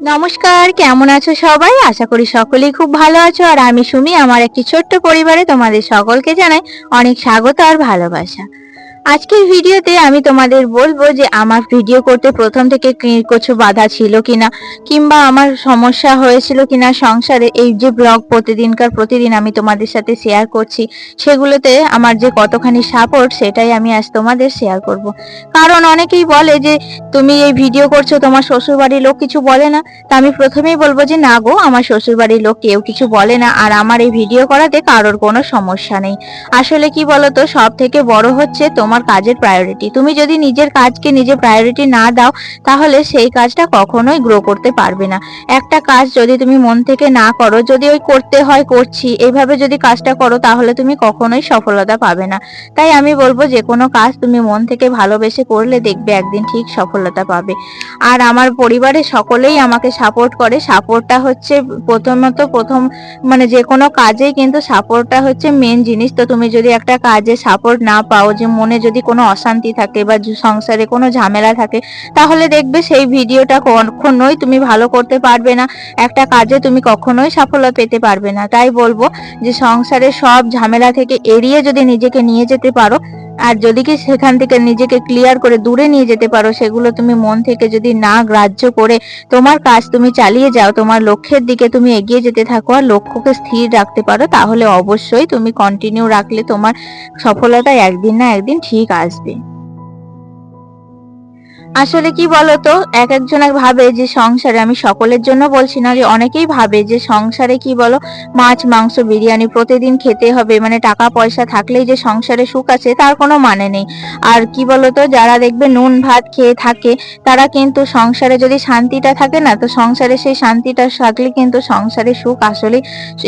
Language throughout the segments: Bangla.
নমস্কার, কেমন আছো সবাই? আশা করি সকলেই খুব ভালো আছো। আর আমি সুমি, আমার একটি ছোট্ট পরিবারে তোমাদের সকলকে জানাই অনেক স্বাগত আর ভালোবাসা। আজকের ভিডিওতে আমি তোমাদের বলব যে আমার ভিডিও করতে প্রথম থেকে কিছু বাধা ছিল কিনা, কিংবা আমার সমস্যা হয়েছিল কিনা সংসারে, এই যে ব্লগ প্রতিদিনকার প্রতিদিন আমি তোমাদের সাথে শেয়ার করছি, সেগুলোতে আমার যে কতখানি সাপোর্ট সেটাই আমি আজ তোমাদের শেয়ার করব। কারণ অনেকেই বলে যে, তুমি এই ভিডিও করছ, তোমার শ্বশুরবাড়ির লোক কিছু বলে না। তা আমি প্রথমেই বলব যে, না গো, আমার শ্বশুরবাড়ির লোক কেউ কিছু বলে না, আর আমার এই ভিডিও করাতে কারোর কোনো সমস্যা নেই। আসলে কি বলতো সব থেকে বড় হচ্ছে তোমার কাজের প্রায়োরিটি তুমি যদি নিজের কাজকে নিজে প্রায়োরিটি না দাও, তাহলে সেই কাজটা কখনোই গ্রো করতে পারবে না। একটা কাজ যদি তুমি মন থেকে না করো, যদি ওই করতে হয়, করছি এইভাবে যদি কাজটা করো, তাহলে তুমি কখনোই সফলতা পাবে না। তাই আমি বলব যে কোনো কাজ তুমি মন থেকে ভালোবেসে করলে দেখবে একদিন ঠিক সফলতা পাবে। আর আমার পরিবারে সকলেই আমাকে সাপোর্ট করে। সাপোর্টটা হচ্ছে প্রথমত প্রথম মানে যে কোনো কাজেই কিন্তু সাপোর্টটা হচ্ছে মেন জিনিস। তো তুমি যদি একটা কাজে সাপোর্ট না পাও, যে মনে যদি কোনো অশান্তি থাকে বা সংসারে কোনো ঝামেলা থাকে, তাহলে দেখবে সেই ভিডিওটা কখনোই তুমি ভালো করতে পারবে না। একটা কাজে তুমি কখনোই সাফল্য পেতে পারবে না। তাই বলব যে সংসারে সব ঝামেলা থেকে এড়িয়ে যদি নিজেকে নিয়ে যেতে পারো আর যদি কি সেখান থেকে নিজেকে ক্লিয়ার করে দূরে নিয়ে যেতে পারো, সেগুলো তুমি মন থেকে যদি না গ্রাহ্য করে, তোমার কাজ তুমি চালিয়ে যাও, তোমার লক্ষ্যের দিকে তুমি এগিয়ে যেতে থাকো আর লক্ষ্যকে স্থির রাখতে পারো, তাহলে অবশ্যই তুমি কন্টিনিউ রাখলে তোমার সফলতা একদিন না একদিন ঠিক আসবে। আসলে কি বলতো? এক একজন এক ভাবে যে সংসারে, আমি সকলের জন্য বলছি না যে অনেকেই ভাবে যে সংসারে কি বলো? মাছ, মাংস, বিরিয়ানি প্রতিদিন খেতে হবে মানে টাকা পয়সা থাকলেই যে সংসারে সুখ আছে, তার কোনো মানে নেই। আর কি বলতো? যারা দেখবে নুন, ভাত খেয়ে থাকে, তারা কিন্তু সংসারে যদি শান্তিটা থাকে না, তো সংসারে সেই শান্তিটা থাকলে কিন্তু সংসারে সুখ আসলে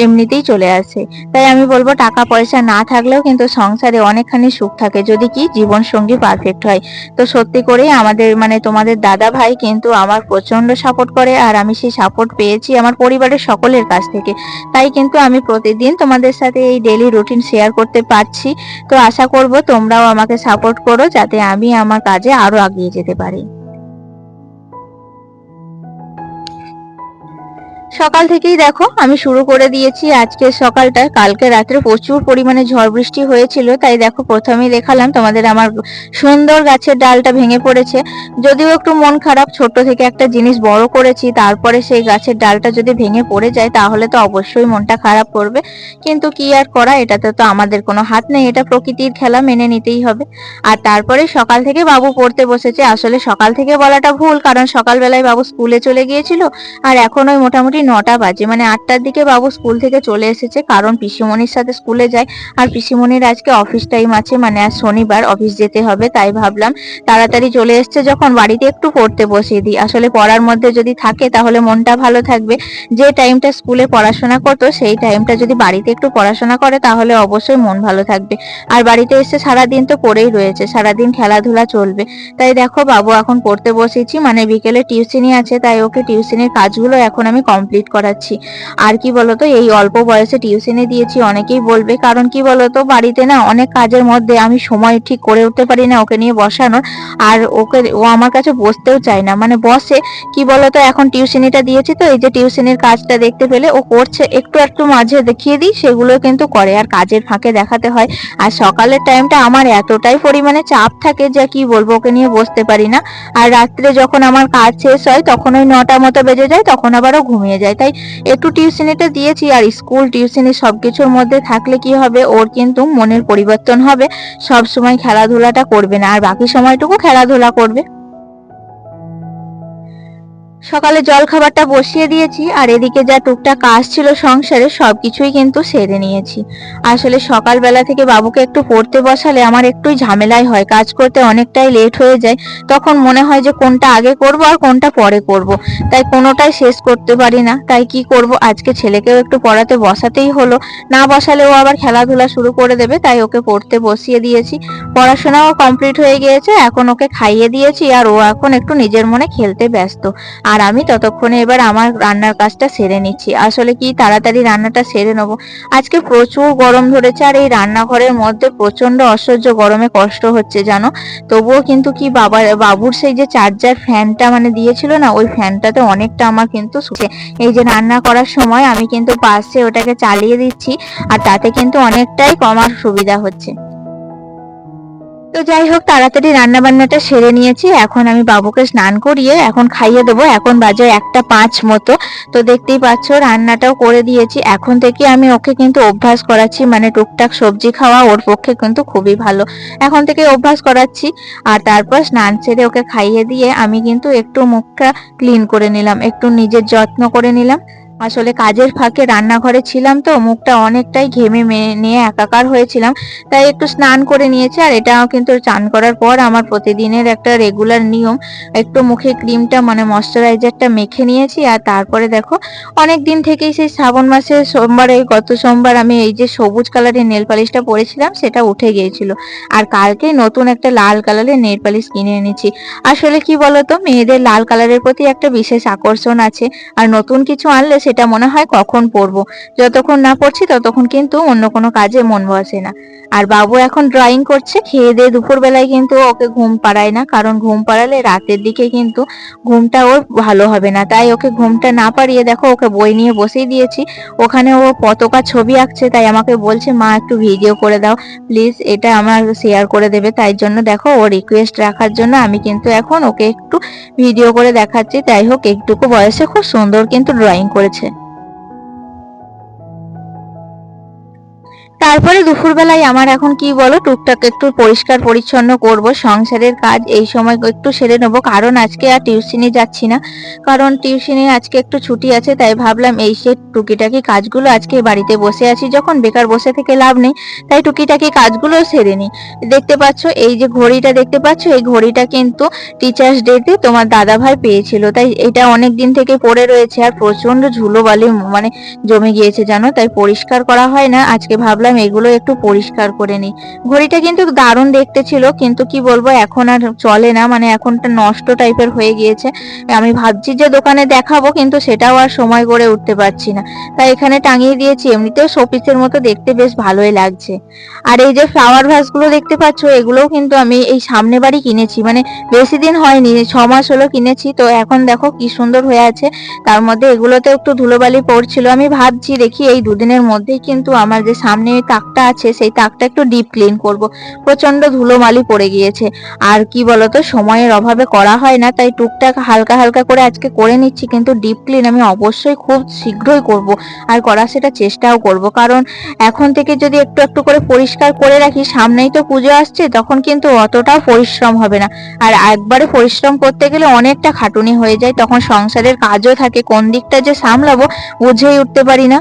এমনিতেই চলে আসে। তাই আমি বলব, টাকা পয়সা না থাকলেও কিন্তু সংসারে অনেকখানি সুখ থাকে, যদি কি? জীবন সঙ্গী পারফেক্ট হয়। তো সত্যি করেই আমাদের মানে তোমাদের দাদা ভাই কিন্তু আমার প্রচণ্ড সাপোর্ট করে আর আমি সেই সাপোর্ট পেয়েছি আমার পরিবারের সকলের কাছ থেকে। তাই কিন্তু আমি প্রতিদিন তোমাদের সাথে এই ডেলি রুটিন শেয়ার করতে পারছি। তো আশা করব তোমরাও আমাকে সাপোর্ট করো যাতে আমি আমার কাজে আরও এগিয়ে যেতে পারি। সকাল থেকেই দেখো, আমি শুরু করে দিয়েছি আজকে সকালটা। কালকে রাত্রে প্রচুর পরিমাণে ঝড় বৃষ্টি হয়েছিল, তাই দেখো প্রথমেই দেখালাম তোমাদের আমার সুন্দর গাছের ডালটা ভেঙে পড়েছে। যদিও একটু মন খারাপ ছোট থেকে একটা জিনিস বড় করেছি, তারপরে সেই গাছের ডালটা যদি ভেঙে পড়ে যায়, তাহলে তো অবশ্যই মনটা খারাপ করবে। কিন্তু কি আর করা, এটাতে তো আমাদের কোনো হাত নেই, এটা প্রকৃতির খেলা, মেনে নিতেই হবে। আর তারপরে সকাল থেকে বাবু পড়তে বসেছে, আসলে সকাল থেকে বলাটা ভুল, কারণ সকালবেলায় বাবু স্কুলে চলে গিয়েছিল, আর এখন ওই মোটামুটি নটা বাজে। মানে আটটার দিকে বাবু স্কুল থেকে চলে এসেছে, কারণ পিসিমণির সাথে স্কুলে যায়। আর পিসিমণির আজকে অফিস টাইম আছে মানে আজ শনিবার অফিস যেতে হবে, তাই ভাবলাম তাড়াতাড়ি চলে এসছে যখন বাড়িতে একটু পড়তে বসিয়ে দিই। আসলে পড়ার মধ্যে যদি থাকে তাহলে মনটা ভালো থাকবে। যে টাইমটা স্কুলে পড়াশোনা করতো, সেই টাইমটা যদি বাড়িতে একটু পড়াশোনা করে, তাহলে অবশ্যই মন ভালো থাকবে। আর বাড়িতে এসে সারাদিন তো পড়েই রয়েছে, সারাদিন খেলাধুলা চলবে। তাই দেখো বাবু, এখন পড়তে বসেছি মানে বিকেলে টিউশনি আছে, তাই ওকে টিউশনির কাজগুলো এখন আমি কমপ্লিট করাচ্ছি। আর কি বলতো, এই অল্প বয়সে টিউশনে দিয়েছি, অনেকেই বলবে, কারণ কি বলতো, বাড়িতে না অনেক কাজের মধ্যে আমি সময় ঠিক করে উঠতে পারি না ওকে নিয়ে বসানোর। আর ওকে, ও আমার কাছে বসতেও চায় না। মানে বসে, কি বলতো, এখন টিউশনিটা দিয়েছি তো, এই যে টিউশনির কাজটা দেখতে পেলে ও করছে, একটু একটু মাঝে দেখিয়ে দিই, সেগুলো কিন্তু করে। আর কাজের ফাঁকে দেখাতে হয়। আর সকালের টাইমটা আমার এতটাই পরিমাণে চাপ থাকে যে, কি বলব, ওকে নিয়ে বসতে পারি না। আর রাত্রে যখন আমার কাজ শেষ হয়, তখন ওই নটা মতো বেজে যায়, তখন আবারও ঘুমিয়ে যায়। তাই একটু টিউশনিটা দিয়েছি আর স্কুল টিউশনি সব কিছুর মধ্যে থাকলে কি হবে? ওর কিন্তু মনের পরিবর্তন হবে। সব সময় খেলাধুলাটা করবে না। আর বাকি সময়টুকু খেলাধুলা করবে। সকালে জল খাবারটা বসিয়ে দিয়েছি, আর এদিকে যা টুকটাক কাজ ছিল সংসারে সব কিছুই কিন্তু সেরে নিয়েছি। আসলে সকালবেলা থেকে বাবুকে একটু পড়তে বসালে আমার একটুই ঝামেলাই হয়, কাজ করতে অনেকটাই লেট হয়ে যায়। তখন মনে হয় যে কোনটা আগে করব আর কোনটা পরে করব। তাই কোনোটাই শেষ করতে পারি না। তাই কি করব? আজকে ছেলেকেও একটু পড়াতে বসাতেই হলো। না বসালেও আবার খেলাধুলা শুরু করে দেবে, তাই ওকে পড়তে বসিয়ে দিয়েছি। পড়াশোনাও কমপ্লিট হয়ে গিয়েছে, এখন ওকে খাইয়ে দিয়েছি, আর ও এখন একটু নিজের মনে খেলতে ব্যস্ত। আর আর আমি ততক্ষণে এবার আমার রান্নার কাজটা সেরে নিচ্ছি। আসলে কি তাড়াতাড়ি রান্নাটা সেরে নেব? আজকে প্রচুর গরম ধরেছে আর এই রান্নাঘরের মধ্যে প্রচণ্ড অসহ্য গরমে কষ্ট হচ্ছে, জানো? তবুও কিন্তু কি বাবার বাবুর সেই যে চার্জার ফ্যানটা মানে দিয়েছিল না, ওই ফ্যানটাতে অনেকটা আমার কিন্তু এই যে রান্না করার সময় আমি কিন্তু পাশে ওটাকে চালিয়ে দিচ্ছি আর তাতে কিন্তু অনেকটাই কমার সুবিধা হচ্ছে। তো যাই হোক, তাড়াতাড়ি রান্না বান্নাটা সেরে নিয়েছি। এখন আমি বাবুকে স্নান করিয়ে এখন খাইয়ে দেবো। এখন বাজে একটা পাঁচ মতো। তো দেখতেই পাচ্ছ, রান্নাটাও করে দিয়েছি। এখন থেকে আমি ওকে কিন্তু অভ্যাস করাচ্ছি। মানে টুকটাক সবজি খাওয়া ওর পক্ষে কিন্তু খুবই ভালো। এখন থেকে অভ্যাস করাচ্ছি। আর তারপর স্নান সেরে ওকে খাইয়ে দিয়ে আমি কিন্তু একটু মুখটা ক্লিন করে নিলাম। একটু নিজের যত্ন করে নিলাম। আসলে কাজের ফাঁকে রান্নাঘরে ছিলাম তো, মুখটা অনেকটাই ঘেমে নিয়ে একাকার হয়েছিলাম। তাই একটু স্নান করে নিয়েছি, আর এটাও কিন্তু চান করার পর আমার প্রতিদিনের একটা রেগুলার নিয়ম। একটু মুখে ক্রিমটা মানে ময়শ্চারাইজারটা মেখে নিয়েছি, আর তারপরে দেখো অনেক দিন থেকেই সেই শ্রাবণ মাসে সোমবারে, গত সোমবার আমি এই যে সবুজ কালারের নেল পালিশটা পরেছিলাম, সেটা উঠে গিয়েছিল। আর কালকে নতুন একটা লাল কালারের নেল পালিশ কিনে এনেছি। আসলে কি বলতো, মেয়েদের লাল কালারের প্রতি একটা বিশেষ আকর্ষণ আছে। আর নতুন কিছু আনলে সেটা মনে হয় কখন পরবো যতক্ষণ না পড়ছি ততক্ষণ কিন্তু অন্য কোনো কাজে মন বসে না। আর বাবু এখন ড্রয়িং করছে, খেয়ে দিয়ে দুপুর বেলায় কিন্তু ওকে ঘুম পাড়ায় না, কারণ ঘুম পাড়ালে রাতের দিকে কিন্তু ঘুমটা ওর ভালো হবে না। তাই ওকে ঘুমটা না পাড়িয়ে দেখো, ওকে বই নিয়ে বসিয়ে দিয়েছি। ওখানে ও পতাকা ছবি আঁকছে, তাই আমাকে বলছে, মা, একটু ভিডিও করে দাও। প্লিজ এটা আমার শেয়ার করে দেবে। তাই জন্য দেখো, ও রিকোয়েস্ট রাখার জন্য আমি কিন্তু এখন ওকে একটু ভিডিও করে দেখাচ্ছি। তাই হোক, একটুকু বয়সে খুব সুন্দর কিন্তু ড্রয়িং করেছে। তারপরে দুপুরবেলায় আমার এখন কি বলো, টুকটাক একটু পরিষ্কার পরিচ্ছন্ন করব, সংসারের কাজ এই সময় একটু সেরে নেব, কারণ আজকে আর টিউশনি যাচ্ছি না। কারণ টিউশনি আজকে একটু ছুটি আছে, তাই ভাবলাম এই সে টুকিটাকি কাজগুলো আজকে বাড়িতে বসে আছি, যখন বেকার বসে থেকে লাভ নেই, তাই টুকিটাকি কাজগুলো সেরে নিই। দেখতে পাচ্ছ, এই যে ঘড়িটা দেখতে পাচ্ছ, এই ঘড়িটা কিন্তু টিচার্স ডেতে তোমার দাদা ভাই পেয়েছিল, তাই এটা অনেক দিন থেকে পড়ে রয়েছে, আর প্রচণ্ড ঝুলো বালি মানে জমে গিয়েছে জানো, তাই পরিষ্কার করা হয় না। আজকে ভাবলাম এগুলো একটু পরিষ্কার করে নিই ঘড়িটা কিন্তু দারুণ দেখতে ছিল, কিন্তু কি বলব, এখন আর চলে না মানে এখনটা নষ্ট টাইপের হয়ে গিয়েছে। আমি ভাবছি যে দোকানে দেখাবো, কিন্তু সেটাও আর সময় করে উঠতে পারছি না। তাই এখানে টাঙিয়ে দিয়েছি, এমনিতেও শোপিসের মতো দেখতে বেশ ভালোই লাগছে। আর এই যে ফ্লাওয়ার ভাসগুলো দেখতে পাচ্ছ, এগুলোও কিন্তু আমি এই সামনে বাড়ি কিনেছি মানে বেশি দিন হয়নি, ছ মাস হলো কিনেছি। তো এখন দেখো কি সুন্দর হয়ে আছে। তার মধ্যে এগুলোতে একটু ধুলোবালি পড়ছিল। আমি ভাবছি দেখি এই দুদিনের মধ্যেই কিন্তু আমার যে সামনে তাকটা আছে, সেই তাকটা একটু ডিপ ক্লিন করব। প্রচণ্ড ধুলোমালি পড়ে গিয়েছে। আর কি বলতো, সময়ের অভাবে করা হয় না, তাই টুকটাক হালকা হালকা করে আজকে করে নিচ্ছি, কিন্তু ডিপ ক্লিন আমি অবশ্যই খুব শীঘ্রই করব। আর করার সেটা চেষ্টাও করব। কারণ এখন থেকে যদি একটু একটু করে পরিষ্কার করে রাখি, সামনেই তো পুজো আসছে, তখন কিন্তু অতটাও পরিশ্রম হবে না। আর একবারে পরিশ্রম করতে গেলে অনেকটা খাটুনি হয়ে যায়, তখন সংসারের কাজও থাকে, কোন দিকটা যে সামলাবো বুঝেই উঠতে পারি না।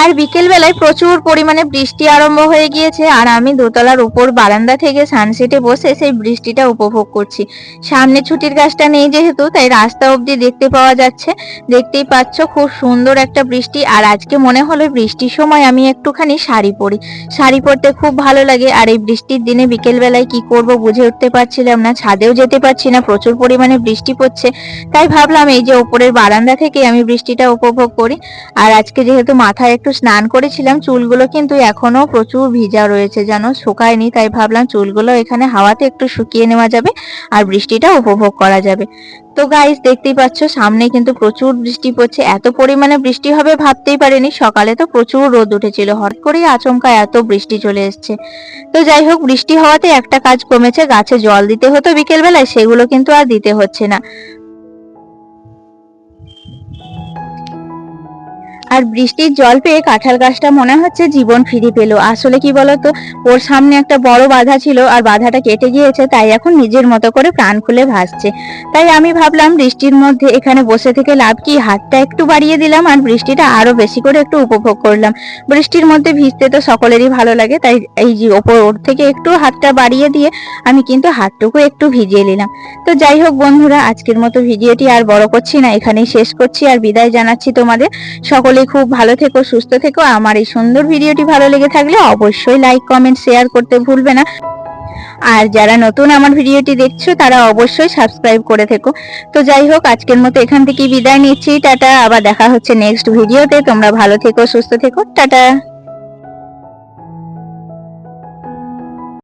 আর বিকেল বেলায় প্রচুর পরিমাণে বৃষ্টি আরম্ভ হয়ে গিয়েছে, আর আমি দোতলার উপর বারান্দা থেকে সানসেটে বসে সেই বৃষ্টিটা উপভোগ করছি। সামনে ছুটির গাছটা নেই যেহেতু, তাই রাস্তা অবধি দেখতে পাওয়া যাচ্ছে। দেখতেই পাচ্ছ খুব সুন্দর একটা বৃষ্টি, আর আজকে মনে হলো বৃষ্টির সময় আমি একটুখানি শাড়ি পরি। শাড়ি পরতে খুব ভালো লাগে, আর এই বৃষ্টির দিনে বিকেল বেলায় কি করব বুঝে উঠতে পারছিলাম না, ছাদেও যেতে পারছি না, প্রচুর পরিমাণে বৃষ্টি পড়ছে। তাই ভাবলাম এই যে উপরের বারান্দা থেকে আমি বৃষ্টিটা উপভোগ করি। আর আজকে যেহেতু মাথায় একটু স্নান করেছিলাম, চুলগুলো কিন্তু এখনও প্রচুর ভিজা রয়েছে জানো, শুকায়নি, তাই ভাবলাম চুলগুলো এখানে হাওয়াতে একটু শুকিয়ে নেওয়া যাবে আর বৃষ্টিটা উপভোগ করা যাবে। তো গাইস দেখতেই পাচ্ছ, সামনে কিন্তু প্রচুর বৃষ্টি পড়ছে, এত পরিমাণে বৃষ্টি হবে ভাবতেই পারিনি, সকালে তো প্রচুর রোদ উঠেছিল, হঠাৎ করেই আচমকা এত বৃষ্টি চলে এসছে। তো যাই হোক, বৃষ্টি হওয়াতে একটা কাজ কমেছে, গাছে জল দিতে হতো বিকেলবেলায়, সেগুলো কিন্তু আর দিতে হচ্ছে না। আর বৃষ্টির জল পেয়ে কাঁঠাল গাছটা মনে হচ্ছে জীবন ফিরে পেল। আসলে কি বলতো? ওর সামনে একটা বড় বাধা ছিল আর বাধাটা কেটে গিয়েছে, তাই এখন নিজের মতো করে প্রাণ খুলে ভাসছে। তাই আমি ভাবলাম বৃষ্টির মধ্যে এখানে বসে থেকে লাভ কি? হাতটা একটু বাড়িয়ে দিলাম আর বৃষ্টিটা আরও বেশি করে একটু উপভোগ করলাম। বৃষ্টির মধ্যে ভিজতে তো সকলেরই ভালো লাগে, তাই এই যে ওপর ওর থেকে একটু হাতটা বাড়িয়ে দিয়ে আমি কিন্তু হাতটুকু একটু ভিজিয়ে নিলাম। তো যাই হোক বন্ধুরা, আজকের মতো ভিডিওটি আর বড় করছি না, এখানেই শেষ করছি আর বিদায় জানাচ্ছি তোমাদের। সকলে সকলেই খুব ভালো থেকো, সুস্থ থেকো। আমার এই সুন্দর ভিডিওটি ভালো লেগে থাকলে অবশ্যই লাইক কমেন্ট শেয়ার করতে ভুলবে না। আর যারা নতুন আমার ভিডিওটি দেখছ, তারা অবশ্যই সাবস্ক্রাইব করে থেকো। তো যাই হোক, আজকের মতো এখান থেকে বিদায় নিচ্ছি। টাটা, আবার দেখা হচ্ছে নেক্সট ভিডিওতে তোমরা ভালো থেকো, সুস্থ থেকো। টাটা।